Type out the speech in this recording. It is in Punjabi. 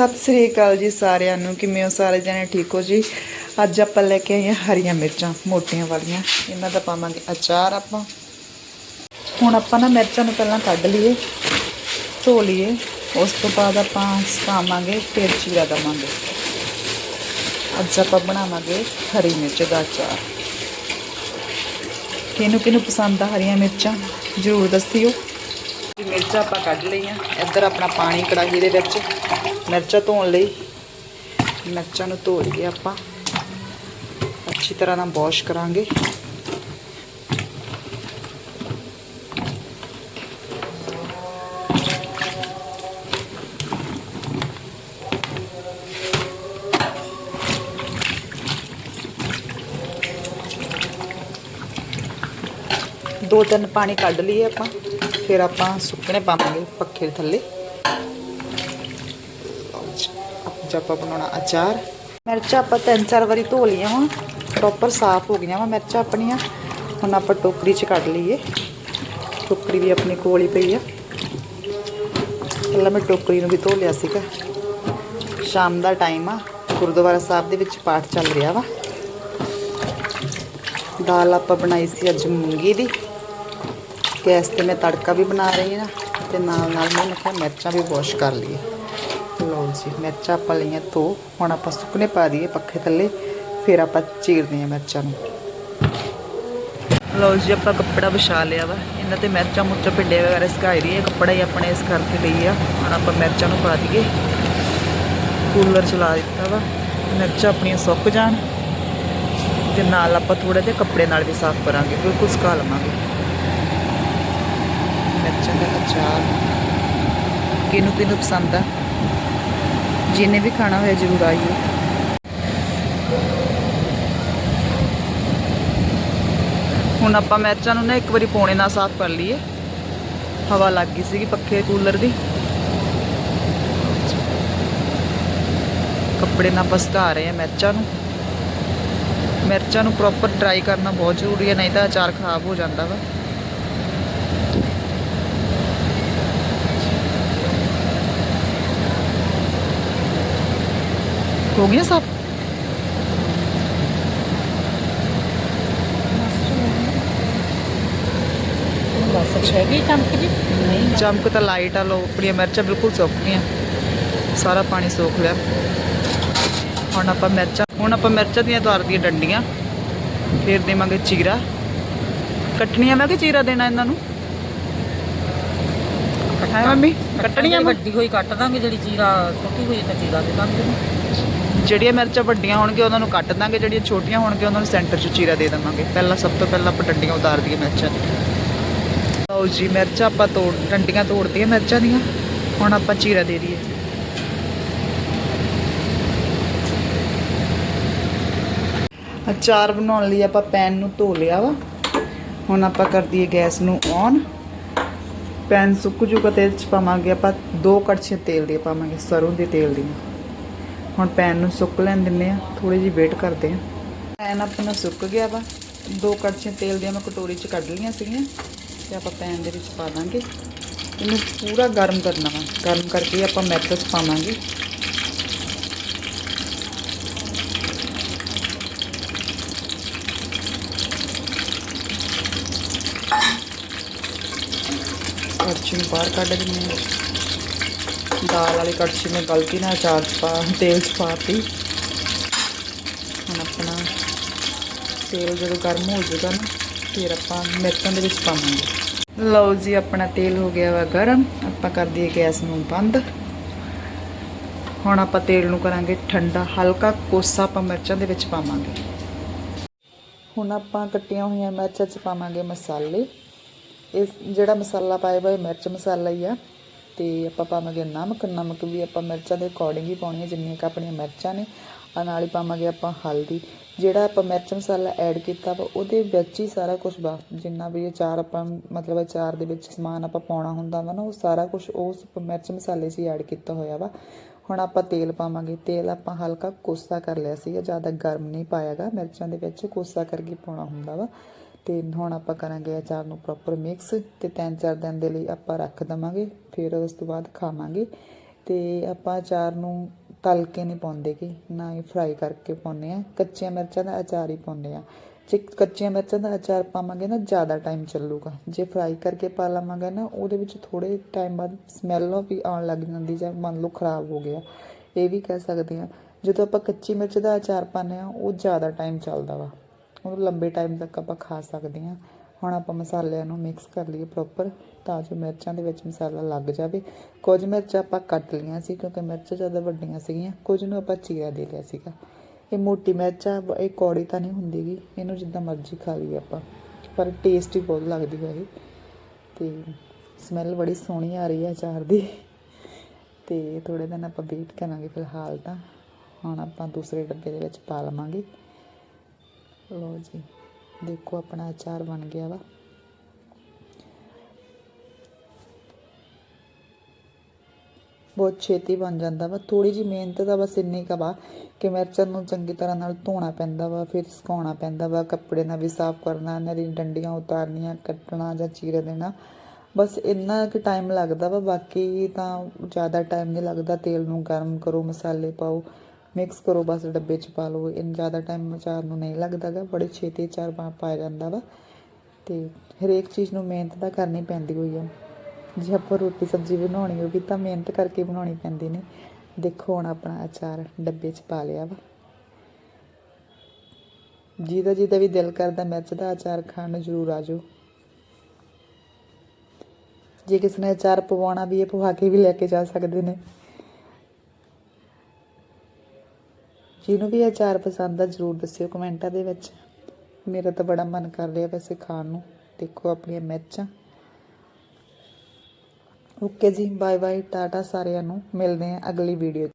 ਸਤਿ ਸ੍ਰੀ ਅਕਾਲ ਜੀ ਸਾਰਿਆਂ ਨੂੰ। ਕਿਵੇਂ ਹੋ ਸਾਰੇ ਜਣੇ? ਠੀਕ ਹੋ ਜੀ? ਅੱਜ ਆਪਾਂ ਲੈ ਕੇ ਆਏ ਹਾਂ ਹਰੀਆਂ ਮਿਰਚਾਂ, ਮੋਟੀਆਂ ਵਾਲੀਆਂ। ਇਹਨਾਂ ਦਾ ਪਾਵਾਂਗੇ ਅਚਾਰ ਆਪਾਂ। ਹੁਣ ਆਪਾਂ ਨਾ ਮਿਰਚਾਂ ਨੂੰ ਪਹਿਲਾਂ ਕੱਢ ਲਈਏ, ਧੋ ਲਈਏ। ਉਸ ਤੋਂ ਬਾਅਦ ਆਪਾਂ ਸੁਕਾਵਾਂਗੇ, ਫਿਰ ਚੀਰਾ ਦਵਾਂਗੇ। ਅੱਜ ਆਪਾਂ ਬਣਾਵਾਂਗੇ ਹਰੀ ਮਿਰਚ ਦਾ ਅਚਾਰ। ਕਿਹਨੂੰ ਕਿਹਨੂੰ ਪਸੰਦ ਆ ਹਰੀਆਂ ਮਿਰਚਾਂ? ਜ਼ਰੂਰ ਦੱਸਿਓ। ਜੀ ਮਿਰਚਾਂ ਆਪਾਂ ਕੱਢ ਲਈਆਂ। ਇੱਧਰ ਆਪਣਾ ਪਾਣੀ ਕੜਾਹੀ ਦੇ ਵਿੱਚ। ਮਿਰਚਾਂ ਧੋਣ ਲਈ ਮਿਰਚਾਂ ਨੂੰ ਧੋ ਲਈਏ ਆਪਾਂ ਅੱਛੀ ਤਰ੍ਹਾਂ ਨਾਲ ਵਾਸ਼ ਕਰਾਂਗੇ। ਦੋ ਤਿੰਨ ਪਾਣੀ ਕੱਢ ਲਈਏ ਆਪਾਂ। ਫਿਰ ਆਪਾਂ ਸੁੱਕਣੇ ਪਾਵਾਂਗੇ ਪੱਖੇ ਦੇ ਥੱਲੇ। ਅੱਜ ਆਪਾਂ ਬਣਾਉਣਾ ਅਚਾਰ। ਮਿਰਚਾਂ ਆਪਾਂ ਤਿੰਨ ਚਾਰ ਵਾਰੀ ਧੋ ਲਈਆਂ ਵਾ ਪ੍ਰੋਪਰ ਸਾਫ਼ ਹੋ ਗਈਆਂ ਵਾ ਮਿਰਚਾਂ ਆਪਣੀਆਂ। ਹੁਣ ਆਪਾਂ ਟੋਕਰੀ 'ਚ ਕੱਢ ਲਈਏ। ਟੋਕਰੀ ਵੀ ਆਪਣੇ ਕੋਲ ਹੀ ਪਈ ਆ। ਪਹਿਲਾਂ ਮੈਂ ਟੋਕਰੀ ਨੂੰ ਵੀ ਧੋ ਲਿਆ ਸੀਗਾ। ਸ਼ਾਮ ਦਾ ਟਾਈਮ ਆ, ਗੁਰਦੁਆਰਾ ਸਾਹਿਬ ਦੇ ਵਿੱਚ ਪਾਠ ਚੱਲ ਰਿਹਾ ਵਾ। ਦਾਲ ਆਪਾਂ ਬਣਾਈ ਸੀ ਅੱਜ ਮੂੰਗੀ ਦੀ। ਗੈਸ ਤੇ ਮੈਂ ਤੜਕਾ ਵੀ ਬਣਾ ਰਹੀ ਹਾਂ ਤੇ ਨਾਲ ਨਾਲ ਮੈਂ ਕਿਹਾ ਮਿਰਚਾਂ ਵੀ ਵਾਸ਼ ਕਰ ਲਈਏ ਲਓ ਜੀ, ਮਿਰਚਾਂ ਆਪਾਂ ਲਈਆਂ ਧੋ, ਹੁਣ ਆਪਾਂ ਸੁੱਕਨੇ ਪਾ ਦਈਏ ਪੱਖੇ ਥੱਲੇ, ਫਿਰ ਆਪਾਂ ਚੀਰਦੇ ਹਾਂ ਮਿਰਚਾਂ ਨੂੰ। ਲਓ ਜੀ, ਆਪਾਂ ਕੱਪੜਾ ਵਿਛਾ ਲਿਆ ਵਾ। ਇਹਨਾਂ ਤੇ ਮਿਰਚਾਂ ਮੁਰਚਾਂ ਪਿੰਡੇ ਵਗੈਰਾ ਸੁਕਾਈ ਰਹੀ ਹੈ, ਕੱਪੜਾ ਹੀ ਆਪਣੇ ਇਸ ਕਰਕੇ ਲਈ ਆ। ਹੁਣ ਆਪਾਂ ਮਿਰਚਾਂ ਨੂੰ ਪਾ ਦਈਏ। ਕੂਲਰ ਚਲਾ ਦਿੱਤਾ ਵਾ। ਮਿਰਚਾਂ ਆਪਣੀਆਂ ਸੁੱਕ ਜਾਣ ਤੇ ਨਾਲ ਆਪਾਂ ਥੋੜੇ ਜਿਹੇ ਕੱਪੜੇ ਨਾਲ ਵੀ ਸਾਫ਼ ਕਰਾਂਗੇ, ਬਿਲਕੁਲ ਸੁਕਾ ਲਵਾਂਗੇ। ਮਿਰਚਾਂ ਦਾ ਅਚਾਰ। ਕਿਹਨੂੰ ਕਿਹਨੂੰ ਪਸੰਦ ਆ? ਜਿਹਨੇ ਵੀ ਖਾਣਾ ਹੋਇਆ ਜ਼ਰੂਰ ਆਈਓ ਹੁਣ ਆਪਾਂ ਮਿਰਚਾਂ ਨੂੰ ਨਾ ਇੱਕ ਵਾਰੀ ਪੌਣੇ ਨਾਲ ਸਾਫ਼ ਕਰ ਲਈਏ। ਹਵਾ ਲੱਗ ਗਈ ਸੀਗੀ ਪੱਖੇ ਕੂਲਰ ਦੀ। ਕੱਪੜੇ ਨਾਲ ਆਪਾਂ ਰਹੇ ਆ ਮਿਰਚਾਂ ਨੂੰ। ਮਿਰਚਾਂ ਨੂੰ ਪ੍ਰੋਪਰ ਡਰਾਈ ਕਰਨਾ ਬਹੁਤ ਜ਼ਰੂਰੀ ਹੈ ਨਹੀਂ ਤਾਂ ਅਚਾਰ ਖਰਾਬ ਹੋ ਜਾਂਦਾ ਵਾ। ਹੋ ਗਿਆ ਸਭ? ਬਸ ਵੀ ਚਮਕ ਜੀ? ਨਹੀਂ ਚਮਕ ਤਾਂ ਲਾਈਟ ਆ ਲੋ ਆਪਣੀਆਂ ਮਿਰਚਾਂ ਬਿਲਕੁਲ ਸੁੱਕ ਗਈਆਂ ਸਾਰਾ ਪਾਣੀ ਸੋਖ ਲਿਆ। ਹੁਣ ਆਪਾਂ ਮਿਰਚਾਂ ਹੁਣ ਆਪਾਂ ਮਿਰਚਾਂ ਦੀਆਂ ਤਾਰ ਦੀਆਂ ਡੰਡੀਆਂ ਫਿਰ ਦੇਵਾਂਗੇ ਚੀਰਾ। ਕੱਟਣੀਆਂ ਮੈਂ ਕਿ ਚੀਰਾ ਦੇਣਾ ਇਹਨਾਂ ਨੂੰ? ਹੈ ਮੰਮੀ? ਕੱਟਣੀਆਂ ਵੱਡੀ ਹੋਈ ਕੱਟ ਦਾਂਗੇ ਜਿਹੜੀ ਚੀਰਾ ਛੋਟੀ ਹੋਈ ਤਾਂ ਚੀਰਾ ਦੇ ਦਾਂਗੇ। ਉਹਨੂੰ। ਜਿਹੜੀਆਂ ਮਿਰਚਾਂ ਵੱਡੀਆਂ ਹੋਣਗੀਆਂ ਉਹਨਾਂ ਨੂੰ ਕੱਟ ਦਾਂਗੇ ਜਿਹੜੀਆਂ ਛੋਟੀਆਂ ਹੋਣਗੀਆਂ ਉਹਨਾਂ ਨੂੰ ਸੈਂਟਰ 'ਚ ਚੀਰਾ ਦੇ ਦੇਵਾਂਗੇ। ਪਹਿਲਾਂ ਸਭ ਤੋਂ ਪਹਿਲਾਂ ਆਪਾਂ ਡੰਡੀਆਂ ਉਤਾਰ ਦਈਏ ਮਿਰਚਾਂ ਦੀਆਂ ਲਓ ਜੀ ਮਿਰਚਾਂ ਆਪਾਂ ਤੋੜ ਡੰਡੀਆਂ ਤੋੜਦੀਆਂ ਮਿਰਚਾਂ ਦੀਆਂ। ਹੁਣ ਆਪਾਂ ਚੀਰਾ ਦੇ ਦਈਏ। ਅਚਾਰ ਬਣਾਉਣ ਲਈ ਆਪਾਂ ਪੈਨ ਨੂੰ ਧੋ ਲਿਆ ਵਾ। ਹੁਣ ਆਪਾਂ ਕਰ ਦਈਏ ਗੈਸ ਨੂੰ ਔਨ। ਪੈਨ ਸੁੱਕ ਜੂਗਾ ਤੇ ਇਹਦੇ ਚ ਪਾਵਾਂਗੇ, ਆਪਾਂ ਦੋ ਕੜਛੀਆਂ ਤੇਲ ਦੀਆਂ ਪਾਵਾਂਗੇ, ਸਰੋਂ ਦੇ ਤੇਲ ਦੀਆਂ। ਹੁਣ ਪੈਨ ਨੂੰ ਸੁੱਕ ਲੈਣ ਦਿੰਨੇ ਆ ਥੋੜੀ ਜਿਹੀ ਵੇਟ ਕਰਦੇ ਆ। ਪੈਨ ਆਪਣਾ ਸੁੱਕ ਗਿਆ ਵਾ, ਦੋ ਕੜਛੀਆਂ ਤੇਲ ਦੀਆਂ ਮੈਂ ਕਟੋਰੀ 'ਚ ਕੱਢ ਲਈਆਂ ਸੀਗੀਆਂ, ਤੇ ਆਪਾਂ ਪੈਨ ਦੇ ਵਿੱਚ ਪਾ ਦਾਂਗੇ। ਇਹਨੂੰ ਪੂਰਾ ਗਰਮ ਕਰਨਾ ਵਾ, ਗਰਮ ਕਰਕੇ ਆਪਾਂ ਮਿਰਚ ਪਾਵਾਂਗੇ। ਕੜਛੀ ਨੂੰ ਬਾਹਰ ਕੱਢ ਦਿੰਦੇ ਹਾਂ। ਦਾਲ ਵਾਲੀ ਕੜਛੀ ਮੈਂ ਗਲਤੀ ਨਾਲ ਚਾਰ ਚ ਪਾ ਤੇਲ ਚ ਪਾਤੀ। ਹੁਣ ਆਪਣਾ ਤੇਲ ਜਦੋਂ ਗਰਮ ਹੋ ਜਾਊਗਾ ਨਾ, ਫਿਰ ਆਪਾਂ ਮਿਰਚਾਂ ਦੇ ਵਿੱਚ ਪਾਵਾਂਗੇ। ਲਓ ਜੀ, ਆਪਣਾ ਤੇਲ ਹੋ ਗਿਆ ਵਾ ਗਰਮ। ਆਪਾਂ ਕਰ ਦਈਏ ਗੈਸ ਨੂੰ ਬੰਦ। ਹੁਣ ਆਪਾਂ ਤੇਲ ਨੂੰ ਕਰਾਂਗੇ ਠੰਡਾ, ਹਲਕਾ ਕੋਸਾ ਆਪਾਂ ਮਿਰਚਾਂ ਦੇ ਵਿੱਚ ਪਾਵਾਂਗੇ। ਹੁਣ ਆਪਾਂ ਕੱਟੀਆਂ ਹੋਈਆਂ ਮਿਰਚਾਂ ਚ ਪਾਵਾਂਗੇ ਮਸਾਲੇ। ਇਸ ਜਿਹੜਾ ਮਸਾਲਾ ਪਾਇਆ ਹੋਇਆ ਇਹ ਮਿਰਚ ਮਸਾਲਾ ਹੀ ਆ। ਤੇ ਆਪਾਂ ਪਾਵਾਂਗੇ ਨਮਕ। ਨਮਕ ਵੀ ਆਪਾਂ ਮਿਰਚਾਂ ਦੇ ਅਕੋਰਡਿੰਗ ਹੀ ਪਾਉਣੀ ਹੈ ਜਿੰਨੀਆਂ ਕੁ ਆਪਣੀਆਂ ਮਿਰਚਾਂ ਨੇ। ਆ ਨਾਲ ਹੀ ਪਾਵਾਂਗੇ ਆਪਾਂ ਹਲਦੀ। ਜਿਹੜਾ ਆਪਾਂ ਮਿਰਚ ਮਸਾਲਾ ਐਡ ਕੀਤਾ ਵਾ, ਉਹਦੇ ਵਿੱਚ ਹੀ ਸਾਰਾ ਕੁਝ ਵਾ। ਜਿੰਨਾ ਵੀ ਅਚਾਰ ਆਪਾਂ, ਮਤਲਬ ਅਚਾਰ ਦੇ ਵਿੱਚ ਸਮਾਨ ਆਪਾਂ ਪਾਉਣਾ ਹੁੰਦਾ ਵਾ ਨਾ, ਉਹ ਸਾਰਾ ਕੁਝ ਉਸ ਮਿਰਚ ਮਸਾਲੇ 'ਚ ਹੀ ਐਡ ਕੀਤਾ ਹੋਇਆ ਵਾ। ਹੁਣ ਆਪਾਂ ਤੇਲ ਪਾਵਾਂਗੇ। ਤੇਲ ਆਪਾਂ ਹਲਕਾ ਕੋਸਾ ਕਰ ਲਿਆ ਸੀਗਾ ਜ਼ਿਆਦਾ ਗਰਮ ਨਹੀਂ ਪਾਇਆਗਾ ਮਿਰਚਾਂ ਦੇ ਵਿੱਚ ਕੋਸਾ ਕਰਕੇ ਪਾਉਣਾ ਹੁੰਦਾ ਵਾ। ਤੇ ਹੁਣ ਆਪਾਂ ਕਰਾਂਗੇ ਅਚਾਰ ਨੂੰ ਪ੍ਰੋਪਰ ਮਿਕਸ ਤੇ ਤਿੰਨ ਚਾਰ ਦਿਨ ਦੇ ਲਈ ਆਪਾਂ ਰੱਖ ਦਵਾਂਗੇ, ਫਿਰ ਉਸ ਤੋਂ ਬਾਅਦ ਖਾਵਾਂਗੇ। ਤੇ ਆਪਾਂ ਅਚਾਰ ਨੂੰ ਤਲ ਕੇ ਨਹੀਂ ਪਾਉਂਦੇ ਕਿ, ਨਾ ਹੀ ਫਰਾਈ ਕਰਕੇ ਪਾਉਂਦੇ ਆ ਕੱਚੀਆਂ ਮਿਰਚਾਂ ਦਾ ਅਚਾਰ ਹੀ ਪਾਉਂਦੇ ਆ ਜੇ ਕੱਚੀਆਂ ਮਿਰਚਾਂ ਦਾ ਅਚਾਰ ਪਾਵਾਂਗੇ ਨਾ, ਜ਼ਿਆਦਾ ਟਾਈਮ ਚੱਲੂਗਾ। ਜੇ ਫਰਾਈ ਕਰਕੇ ਪਾ ਲਵਾਂਗੇ ਨਾ, ਉਹਦੇ ਵਿੱਚ ਥੋੜੇ ਟਾਈਮ ਬਾਅਦ ਸਮੈਲ ਵੀ ਆਉਣ ਲੱਗ ਜਾਂਦੀ ਜਾਂ ਮੰਨ ਲਓ ਖਰਾਬ ਹੋ ਗਿਆ। ਇਹ ਵੀ ਕਹਿ ਸਕਦੇ ਆ ਜਦੋਂ ਆਪਾਂ ਕੱਚੀ ਮਿਰਚ ਦਾ ਅਚਾਰ ਪਾਉਂਦੇ ਆ ਉਹ ਜ਼ਿਆਦਾ ਟਾਈਮ ਚੱਲਦਾ ਵਾ। ਉਹਨੂੰ ਲੰਬੇ ਟਾਈਮ ਤੱਕ ਆਪਾਂ ਖਾ ਸਕਦੇ ਹਾਂ। ਹੁਣ ਆਪਾਂ ਮਸਾਲਿਆਂ ਨੂੰ ਮਿਕਸ ਕਰ ਲਈਏ ਪ੍ਰੋਪਰ ਤਾਂ ਜੋ ਮਿਰਚਾਂ ਦੇ ਵਿੱਚ ਮਸਾਲਾ ਲੱਗ ਜਾਵੇ। ਕੁਝ ਮਿਰਚਾਂ ਆਪਾਂ ਕੱਟ ਲਈਆਂ ਸੀ, ਕਿਉਂਕਿ ਮਿਰਚਾਂ ਜ਼ਿਆਦਾ ਵੱਡੀਆਂ ਸੀਗੀਆਂ। ਕੁਝ ਨੂੰ ਆਪਾਂ ਚੀਰਾ ਦੇ ਲਿਆ ਸੀਗਾ। ਇਹ ਮੋਟੀ ਮਿਰਚ ਆ, ਇਹ ਕੌੜੀ ਤਾਂ ਨਹੀਂ ਹੁੰਦੀਗੀ ਇਹਨੂੰ ਜਿੱਦਾਂ ਮਰਜ਼ੀ ਖਾ ਲਈਏ ਆਪਾਂ। ਪਰ ਟੇਸਟ ਹੀ ਬਹੁਤ ਲੱਗਦੀ ਹੈ ਇਹ। ਤੇ ਸਮੈਲ ਬੜੀ ਸੋਹਣੀ ਆ ਰਹੀ ਹੈ ਅਚਾਰ ਦੀ। ਤੇ ਥੋੜੇ ਦਿਨ ਆਪਾਂ ਵੇਟ ਕਰਾਂਗੇ ਫਿਲਹਾਲ ਤਾਂ। ਹੁਣ ਆਪਾਂ ਦੂਸਰੇ ਡੱਬੇ ਦੇ ਵਿੱਚ ਪਾ ਲਵਾਂਗੇ। ਲਓ ਜੀ, ਦੇਖੋ ਆਪਣਾ ਅਚਾਰ ਬਣ ਗਿਆ ਵਾ। ਬਹੁਤ ਛੇਤੀ ਬਣ ਜਾਂਦਾ ਵਾ। ਥੋੜੀ ਜੀ ਮਿਹਨਤ ਦਾ ਬਸ ਇੰਨੀ ਕੁ ਵਾ ਕਿ ਮਿਰਚਾਂ ਨੂੰ ਚੰਗੀ ਤਰ੍ਹਾਂ ਨਾਲ ਧੋਣਾ ਪੈਂਦਾ ਵਾ, ਫਿਰ ਸੁਕਾਉਣਾ ਪੈਂਦਾ ਵਾ, ਕੱਪੜੇ ਨਾਲ ਵੀ ਸਾਫ਼ ਕਰਨਾ, ਇਹਨਾਂ ਦੀ ਡੰਡੀਆਂ ਉਤਾਰਨੀਆਂ, ਕੱਟਣਾ ਜਾਂ ਚੀਰ ਦੇਣਾ। ਬਸ ਇੰਨਾ ਕੁ ਟਾਈਮ ਲੱਗਦਾ ਵਾ, ਬਾਕੀ ਤਾਂ ਜ਼ਿਆਦਾ ਟਾਈਮ ਨਹੀਂ ਲੱਗਦਾ। ਤੇਲ ਨੂੰ ਗਰਮ ਕਰੋ, ਮਸਾਲੇ ਪਾਓ। ਮਿਕਸ ਕਰੋ, ਬਸ ਡੱਬੇ 'ਚ ਪਾ ਲਓ। ਇਨ ਜ਼ਿਆਦਾ ਟਾਈਮ ਅਚਾਰ ਨੂੰ ਨਹੀਂ ਲੱਗਦਾਗਾ, ਬੜੇ ਛੇਤੀ ਅਚਾਰ ਪਾ ਪਾਇਆ ਜਾਂਦਾ ਵਾ। ਤੇ ਹਰੇਕ ਚੀਜ਼ ਨੂੰ ਮਿਹਨਤ ਤਾਂ ਕਰਨੀ ਪੈਂਦੀ ਹੋਈ ਆ। ਜੇ ਆਪਾਂ ਰੋਟੀ ਸਬਜ਼ੀ ਬਣਾਉਣੀ ਹੋਵੇ ਤਾਂ ਮਿਹਨਤ ਕਰਕੇ ਬਣਾਉਣੀ ਪੈਂਦੀ ਨੇ। ਦੇਖੋ ਹੁਣ ਆਪਣਾ ਅਚਾਰ ਡੱਬੇ 'ਚ ਪਾ ਲਿਆ ਵਾ। ਜਿਹਦਾ ਜਿਹਦਾ ਵੀ ਦਿਲ ਕਰਦਾ ਮਿਰਚ ਦਾ ਅਚਾਰ ਖਾਣ ਨੂੰ ਜ਼ਰੂਰ ਆ ਜਾਓ ਜੇ ਕਿਸੇ ਨੇ ਅਚਾਰ ਪਵਾਉਣਾ ਵੀ ਹੈ, ਪਵਾ ਕੇ ਵੀ ਲੈ ਕੇ ਜਾ ਸਕਦੇ ਨੇ। ਜਿਹਨੂੰ ਵੀ ਅਚਾਰ ਪਸੰਦ ਆ, ਜ਼ਰੂਰ ਦੱਸਿਓ ਕਮੈਂਟਾਂ ਦੇ ਵਿੱਚ। ਮੇਰਾ ਤਾਂ ਬੜਾ ਮਨ ਕਰ ਰਿਹਾ ਵੈਸੇ ਖਾਣ ਨੂੰ। ਦੇਖੋ ਆਪਣੀਆਂ ਮਿਰਚਾਂ। ਓਕੇ ਜੀ ਬਾਏ ਬਾਏ ਟਾਟਾ ਸਾਰਿਆਂ ਨੂੰ। ਮਿਲਦੇ ਹਾਂ ਅਗਲੀ ਵੀਡੀਓ